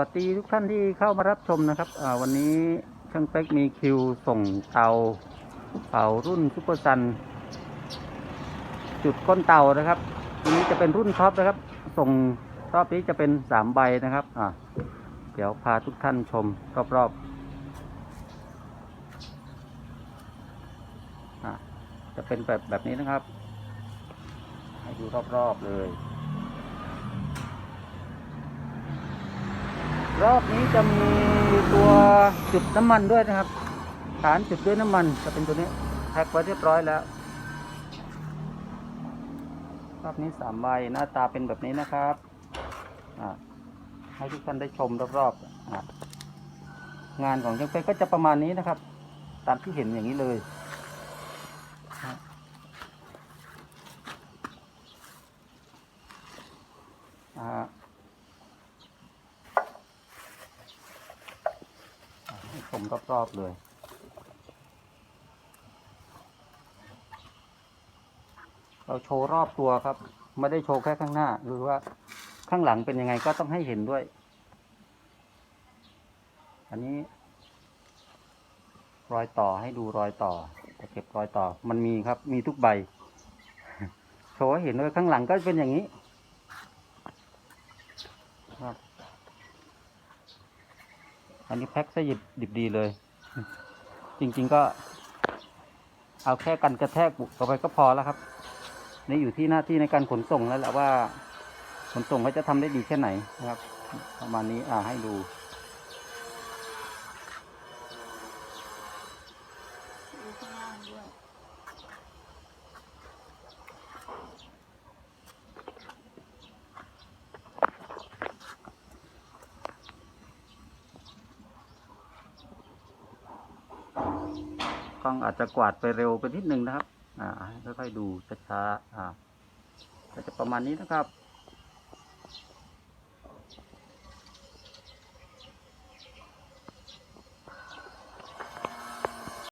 วัสดีทุกท่านที่เข้ามารับชมนะครับวันนี้ช่างเป๊กมีคิวส่งเตาเป่ารุ่นซุปเปอร์ซัน จุดก้นเตานะครับอันนี้จะเป็นรุ่นท็อปนะครับ ส่งรอบนี้จะเป็นสามใบนะครับอ่าเดี๋ยวพาทุกท่านชมรอบๆอ่าจะเป็นแบบแบบนี้นะครับ ให้ดูรอบๆเลย รอบนี้จะมีตัวจุดน้ำมันด้วยนะครับ ฐานจุดด้วยน้ำมันจะเป็นตัวนี้แพ็คไว้เรียบร้อยแล้ว รอบนี้สามใบหน้าตาเป็นแบบนี้นะครับให้ทุกท่านได้ชมรอบๆองานของช่างเป็ก็จะประมาณนี้นะครับ ตามที่เห็นอย่างนี้เลยอ่า ให้ช มรอบๆเลย เราโชว์รอบตัวครับ ไม่ได้โชว์แค่ข้างหน้า หรือว่าข้างหลังเป็นยังไงก็ต้องให้เห็นด้วย อันนี้ รอยต่อให้ดูรอยต่อจะเก็บรอยต่อ มันมีครับ มีทุกใบ โชว์ให้เห็นด้วยข้างหลังก็เป็นอย่างนี้ ครับ อันนี้แพ็คซะหยิบดิบดีเลย จริง ๆก็ เอาแค่กันกระแทกบุกเข้าไปก็พอแล้วครับนี่อยู่ที่หน้าที่ในการขนส่งแล้วแหละว่าขนส่งเขาจะทำได้ดีแค่ไหนนะครับ ประมาณนี้อ่าให้ดู ดูข้างล่างด้วย ล้องอาจจะกวาดไปเร็วไปนิดนึงนะครับ อ่าค่อยๆดูช้าๆอ่าก็จะประมาณนี้นะครับ